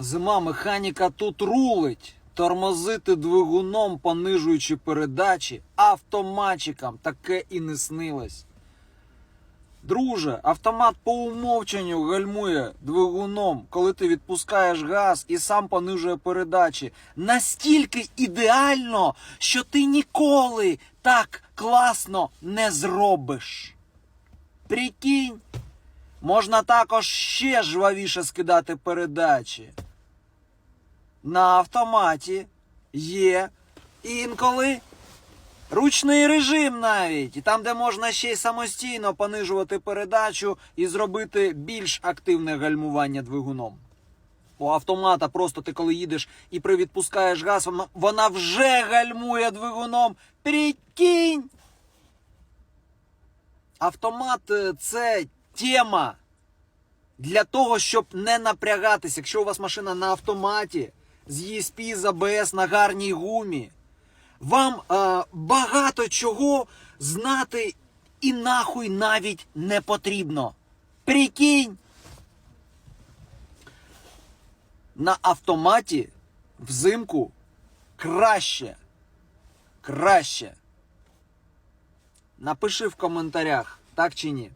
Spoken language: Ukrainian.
Зима механіка тут рулить. Тормозити двигуном, понижуючи передачі, автоматчикам таке і не снилось. Друже, автомат по умовченню гальмує двигуном, коли ти відпускаєш газ і сам понижує передачі. Настільки ідеально, що ти ніколи так класно не зробиш. Прикинь, можна також ще жвавіше скидати передачі. На автоматі є інколи ручний режим навіть, і там, де можна ще й самостійно понижувати передачу і зробити більш активне гальмування двигуном. У автомата просто ти коли їдеш і привідпускаєш газ, вона- вже гальмує двигуном. Прикинь! Автомат е, це тема для того, щоб не напрягатися. Якщо у вас машина на автоматі з ESP, з ABS на гарній гумі, вам е, багато чого знати і нахуй навіть не потрібно. Прикинь! На автоматі взимку краще. Краще. Напиши в коментарях, так чи ні.